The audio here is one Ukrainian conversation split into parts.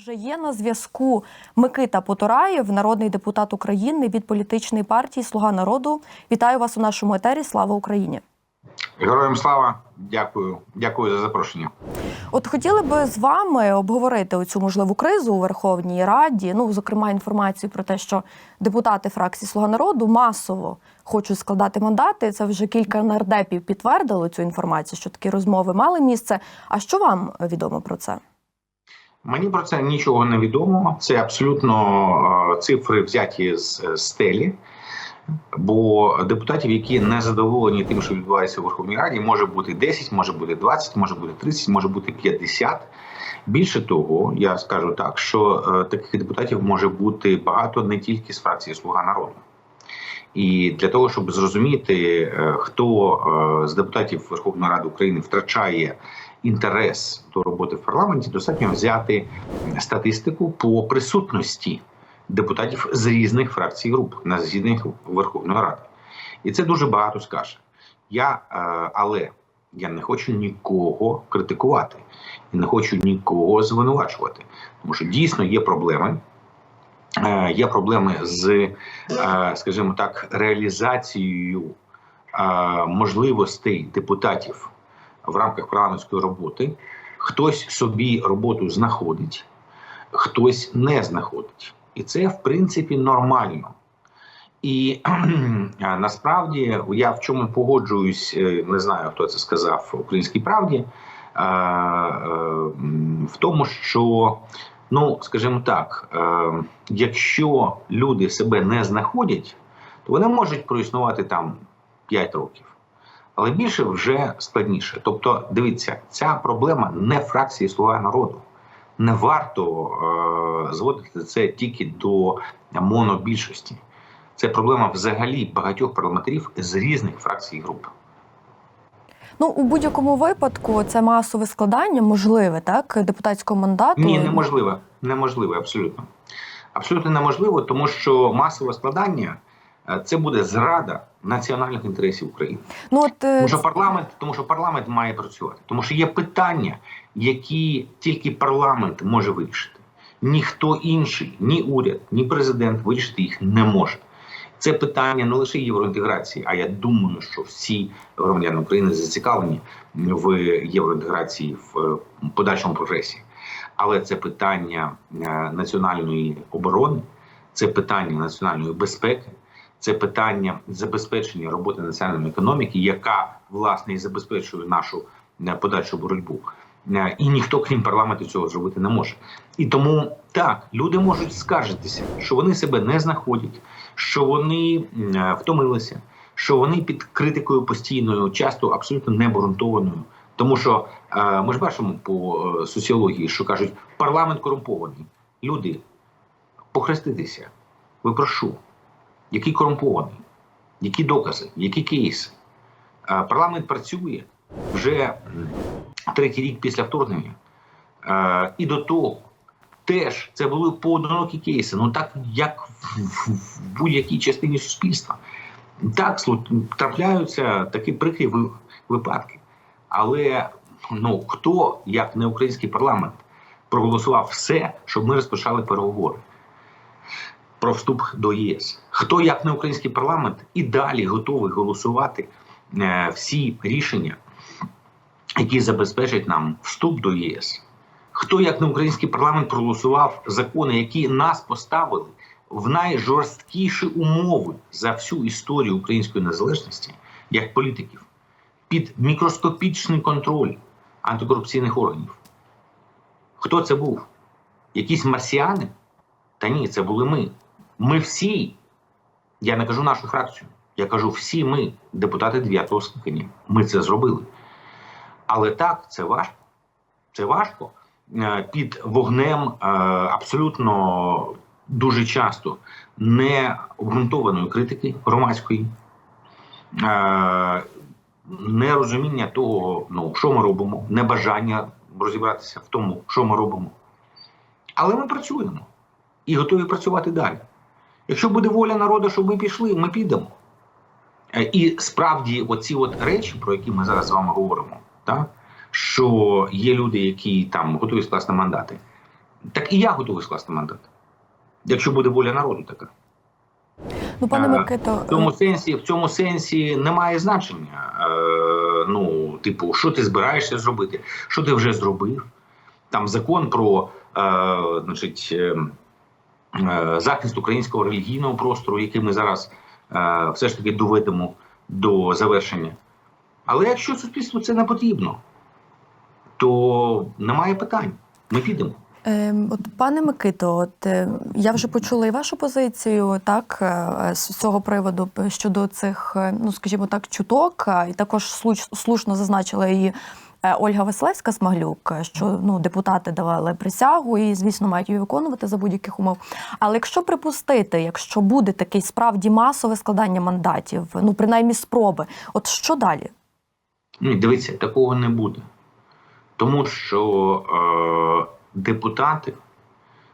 Вже є на зв'язку Микита Потураєв, народний депутат України від політичної партії Слуга народу. Вітаю вас у нашому етері. Слава Україні! Героям слава, дякую, дякую за запрошення. От хотіли би з вами обговорити оцю можливу кризу у Верховній Раді. Ну, зокрема, інформацію про те, що депутати фракції Слуга народу масово хочуть складати мандати. Це вже кілька нардепів підтвердили цю інформацію, що такі розмови мали місце. А що вам відомо про це? Мені про це нічого не відомо. Це абсолютно е, цифри взяті з стелі. Бо депутатів, які не задоволені тим, що відбувається у Верховній Раді, може бути 10, може бути 20, може бути 30, може бути 50. Bільше того, я скажу так, що е, таких депутатів може бути багато не тільки з фракції Слуга народу. І для того, щоб зрозуміти, е, хто е, з депутатів Верховної Ради України втрачає інтерес до роботи в парламенті, достатньо взяти статистику по присутності депутатів з різних фракцій і груп на засіданнях Верховної Ради. І це дуже багато скаже. Я, е, але я не хочу нікого критикувати і не хочу нікого звинувачувати, тому що дійсно є проблеми. Е, Є проблеми з, е, скажімо так, реалізацією е, можливостей депутатів в рамках парламентської роботи. Хтось собі роботу знаходить, хтось не знаходить. І це, в принципі, нормально. І насправді я в чому погоджуюсь, не знаю, хто це сказав в українській правді, в тому, що, ну, скажімо так, е, якщо люди себе не знаходять, то вони можуть проіснувати там 5 років. Але більше вже складніше. Тобто, дивіться, ця проблема не фракції Слуга народу. Не варто е, зводити це тільки до монобільшості. Це проблема взагалі багатьох парламентарів з різних фракцій і груп. Ну у будь-якому випадку це масове складання, можливе так депутатського мандату. Ні, неможливо. Неможливо, абсолютно. Абсолютно неможливо, тому що масове складання е, це буде зрада національних інтересів України. Ну от е, Тому що парламент, тому що парламент має працювати, тому що є питання, які тільки парламент може вирішити. Ніхто інший, ні уряд, ні президент вирішити їх не може. Це питання не лише євроінтеграції, а я думаю, що всі громадяни України зацікавлені в євроінтеграції в е, подальшому прогресі. Але це питання е, національної оборони, це питання національної безпеки, це питання забезпечення роботи національної економіки, яка власне і забезпечує нашу е, подальшу боротьбу. Е, І ніхто, крім парламенту, цього зробити не може. І тому так люди можуть скаржитися, що вони себе не знаходять, що вони е, втомилися, що вони під критикою постійною, часто абсолютно необґрунтованою. Тому що е, ми ж бачимо по соціології, що кажуть, парламент корумпований. Люди, похреститися. Ви прошу, який корумпований, які докази, які кейси. Парламент працює вже третій рік після вторгнення. Е, і до того теж це були поодинокі кейси, ну так як в, будь-якій частині суспільства. Так, трапляються такі прикрі випадки. Але ну хто, як не український парламент, проголосував все, щоб ми розпочали переговори про вступ до ЄС? Хто, як не український парламент, і далі готовий голосувати е, всі рішення, які забезпечать нам вступ до ЄС? Хто, як не український парламент, проголосував закони, які нас поставили в найжорсткіші умови за всю історію української незалежності, як політиків, під мікроскопічний контроль антикорупційних органів? Хто це був? Якісь марсіани? Та ні, це були ми. Ми всі, я не кажу нашу фракцію, я кажу всі ми, депутати 9-го скликання. Ми це зробили. Але так, це важко. Це важко Е, під вогнем е, абсолютно дуже часто необґрунтованої критики громадської, е, нерозуміння того, ну, що ми робимо, небажання розібратися в тому, що ми робимо. Але ми працюємо і готові працювати далі. Якщо буде воля народу, щоб ми пішли, ми підемо. І справді, оці от речі, про які ми зараз з вами говоримо, так? що є люди, які там готові скласти мандати. Так і я готовий скласти мандат, якщо буде воля народу така. Ну, пане Е, Микито, В цьому сенсі, в цьому сенсі немає значення. Е, ну, типу, що ти збираєшся зробити, що ти вже зробив. Там закон про е, значить, захист українського релігійного простору, який ми зараз все ж таки доведемо до завершення. Але якщо суспільству це не потрібно, то немає питань. Ми підемо. Ем, От, пане Микито, от е, я вже почула і вашу позицію, так е, з цього приводу щодо цих, е, ну скажімо так, чуток, і також слушно зазначила е, Ольга Василевська Смаглюк, що ну депутати давали присягу і, звісно, мають її виконувати за будь-яких умов. Але якщо припустити, якщо буде таке справді масове складання мандатів, ну принаймні спроби, от що далі? Ні, дивіться, такого не буде. Тому що е, депутати,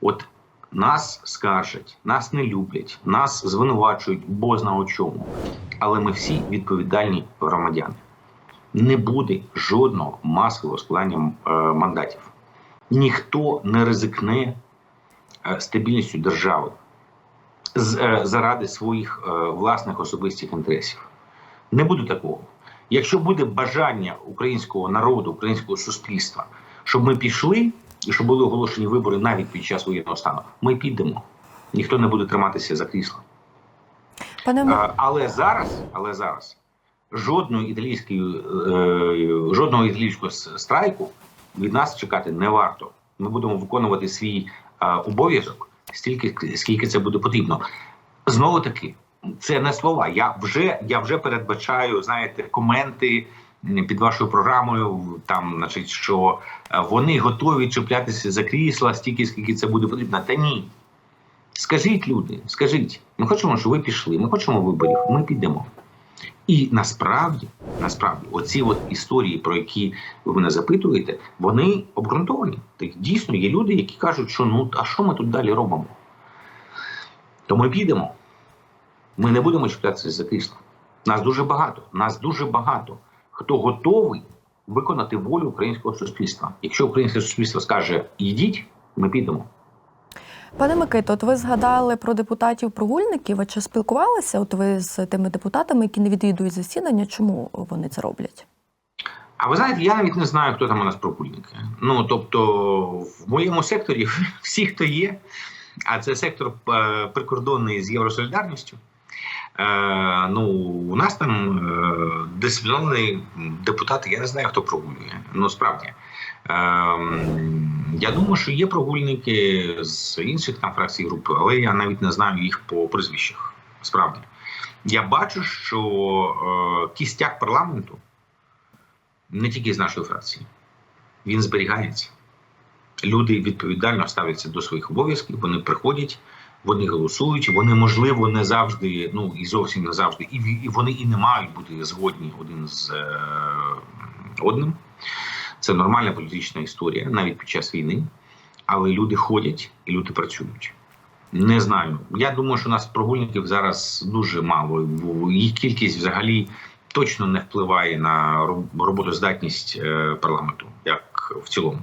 от нас скаржать, нас не люблять, нас звинувачують бозна у чому. Але ми всі відповідальні громадяни. Не буде жодного масового складання е, мандатів. Ніхто не ризикне е, стабільністю держави з, е, заради своїх е, власних особистих інтересів. Не буде такого. Якщо буде бажання українського народу, українського суспільства, щоб ми пішли і щоб були оголошені вибори навіть під час воєнного стану, ми підемо. Ніхто не буде триматися за крісло. Пане Але зараз, але зараз жодної італійської, е, жодного італійського страйку від нас чекати не варто. Ми будемо виконувати свій е, обов'язок стільки, скільки це буде потрібно. Знову таки, це не слова. Я вже я вже передбачаю, знаєте, коменти під вашою програмою. Там, значить, що е, вони готові чіплятися за крісла стільки, скільки це буде потрібно. Та ні. Скажіть, люди, скажіть, ми хочемо, щоб ви пішли, ми хочемо виборів, ми підемо. І насправді, насправді, оці от історії, про які ви мене запитуєте, вони обґрунтовані. Так дійсно є люди, які кажуть, що ну а що ми тут далі робимо? То ми підемо. Ми не будемо чіплятися за крісло. Нас дуже багато. Нас дуже багато. Хто готовий виконати волю українського суспільства? Якщо українське суспільство скаже йдіть, ми підемо. Пане Микито, от ви згадали про депутатів-прогульників. А чи спілкувалися от ви з тими депутатами, які не відвідують засідання? Чому вони це роблять? А ви знаєте, я навіть не знаю, хто там у нас пропульники. Ну тобто, в моєму секторі всі, хто є, а це сектор е, прикордонний з Євросолідарністю. Е, ну, у нас там е, дисциплінований депутат, я не знаю, хто прогулює. Ну, справді. Е, я думаю, що є прогульники з інших там фракцій групи, але я навіть не знаю їх по прізвищах. Справді. Я бачу, що кістяк парламенту не тільки з нашої фракції, він зберігається. Люди відповідально ставляться до своїх обов'язків, вони приходять, вони голосують, вони, можливо, не завжди, ну і зовсім не завжди, і, і вони і не мають бути згодні один з е, одним. Це нормальна політична історія, навіть під час війни. Але люди ходять і люди працюють. Не знаю. Я думаю, що у нас прогульників зараз дуже мало. Їх кількість взагалі точно не впливає на роботоздатність е, парламенту, як в цілому.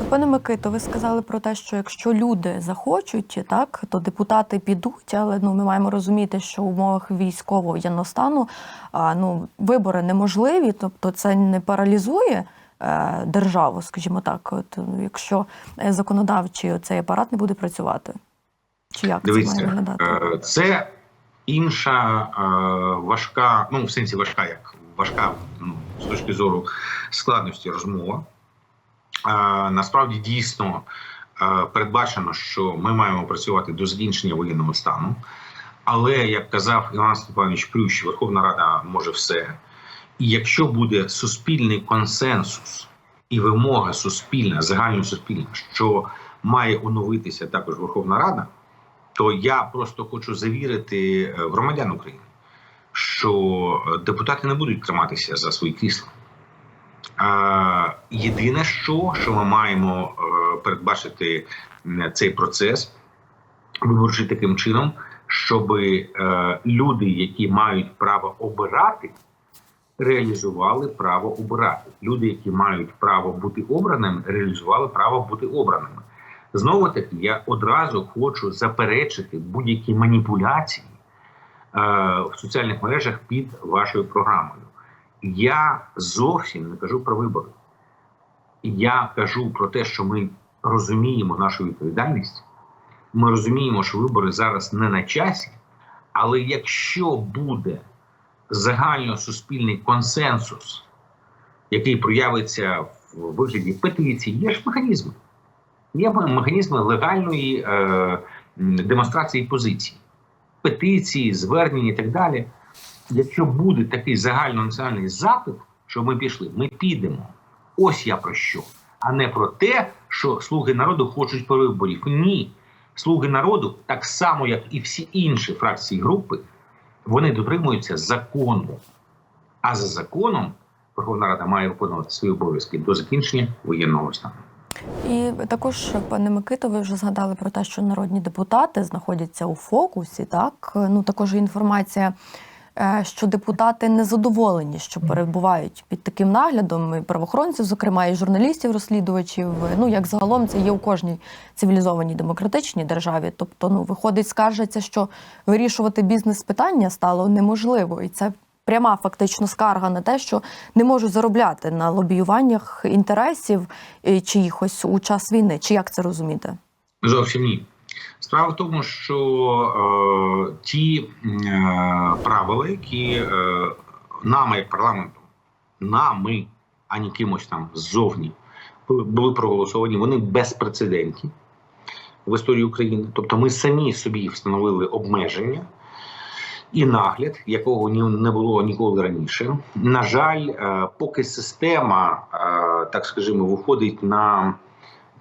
От, Пане Микито, ви сказали про те, що якщо люди захочуть, так то депутати підуть, але ну ми маємо розуміти, що в умовах військового воєнного стану а, ну вибори неможливі, тобто це не паралізує е, державу, скажімо так. От ну, якщо е, законодавчий цей апарат не буде працювати, чи як це має Дивіться, виглядати? е, це інша е, важка, ну в сенсі важка, як важка ну, з точки зору складності розмова. Е, Насправді дійсно е, передбачено, що ми маємо працювати до закінчення воєнного стану. Але як казав Іван Степанович Плющ, Верховна Рада може все. І якщо буде суспільний консенсус і вимога суспільна, загальносуспільна, що має оновитися також Верховна Рада, то я просто хочу завірити е, громадян України, що депутати не будуть триматися за свої крісла. Єдине, що, що ми маємо е, передбачити цей процес виборчий таким чином, щоб е, люди, які мають право обирати, реалізували право обирати. Люди, які мають право бути обраними, реалізували право бути обраними. Знову таки, я одразу хочу заперечити будь-які маніпуляції е, в соціальних мережах під вашою програмою. Я зовсім не кажу про вибори. Я кажу про те, що ми розуміємо нашу відповідальність. Ми розуміємо, що вибори зараз не на часі, але якщо буде загальносуспільний консенсус, який проявиться в вигляді петицій, є ж механізми. Є механізми легальної е, демонстрації позицій, петиції, звернення і так далі. Якщо буде такий загальнонаціональний запит, що ми пішли, ми підемо. Ось я про що. А не про те, що слуги народу хочуть перевиборів. Ні. Слуги народу, так само, як і всі інші фракції групи, вони дотримуються закону. А за законом Верховна Рада має виконувати свої обов'язки до закінчення воєнного стану. І також, пане Микито, ви вже згадали про те, що народні депутати знаходяться у фокусі. Так ну також інформація, що депутати не задоволені, що перебувають під таким наглядом і правоохоронців, зокрема і журналістів, розслідувачів. Ну як загалом це є у кожній цивілізованій демократичній державі. Тобто, ну виходить, скаржаться, що вирішувати бізнес-питання стало неможливо, і це пряма фактично скарга на те, що не можуть заробляти на лобіюваннях інтересів е, чиїхось у час війни. Чи як це розуміти? Зовсім ні. Справа в тому, що е, ті е, правила, які е, нами, як парламентом, нами, а не кимось там ззовні, були- проголосовані, вони безпрецедентні в історії України. Тобто ми самі собі встановили обмеження і нагляд, якого не було ніколи раніше. На жаль, е, поки система, е, так скажімо, виходить на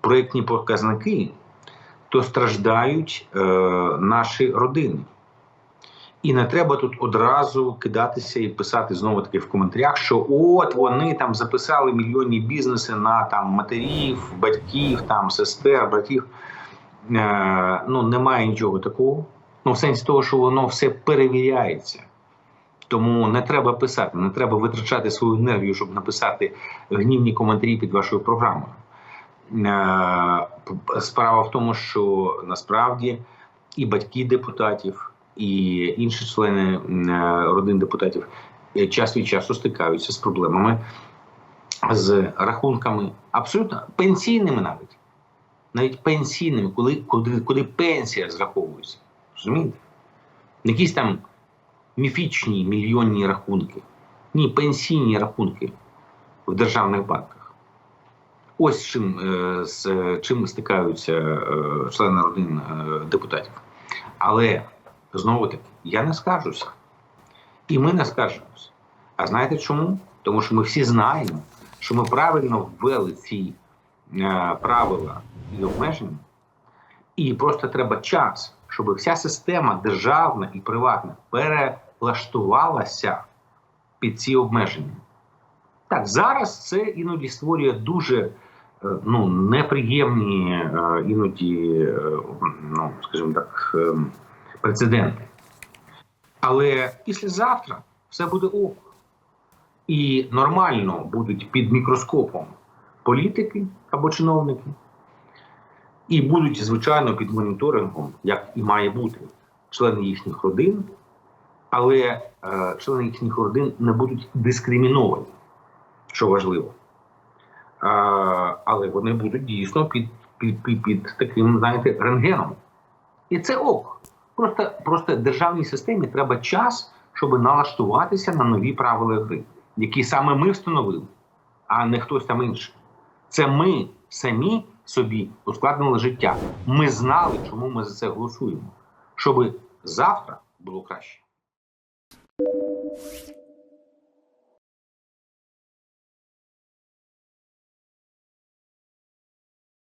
проєктні показники, то страждають е, наші родини. І не треба тут одразу кидатися і писати знову таки в коментарях, що от вони там записали мільйонні бізнеси на там матерів, батьків, там сестер, братів. Е, ну немає нічого такого. Ну, в сенсі того, що воно все перевіряється. Тому не треба писати, не треба витрачати свою енергію, щоб написати гнівні коментарі під вашою програмою. Справа в тому, що насправді і батьки депутатів, і інші члени е, родин депутатів е, час від часу стикаються з проблемами з рахунками абсолютно пенсійними навіть. Навіть пенсійними, коли, куди, куди пенсія зраховується. Розумієте? Якісь там міфічні мільйонні рахунки. Ні, пенсійні рахунки в державних банках. Ось з чим, е, чим стикаються е, члени родин е, депутатів. Але знову таки, я не скаржуся. І ми не скаржимося. А знаєте чому? Тому що ми всі знаємо, що ми правильно ввели ці е, правила і обмеження, і просто треба час, щоб вся система державна і приватна перелаштувалася під ці обмеження. Так, зараз це іноді створює дуже е, ну, неприємні, е, іноді, е, ну, скажімо так, е, прецеденти. Але післязавтра все буде ок. І нормально будуть під мікроскопом політики або чиновники, і будуть, звичайно, під моніторингом, як і має бути, члени їхніх родин, але е, члени їхніх родин не будуть дискриміновані, що важливо. Але вони будуть дійсно під, під, під, під таким, знаєте, рентгеном. І це ок. Просто, просто державній системі треба час, щоб налаштуватися на нові правила гри, які саме ми встановили, а не хтось там інший. Це ми самі собі ускладнили життя. Ми знали, чому ми за це голосуємо, щоб завтра було краще.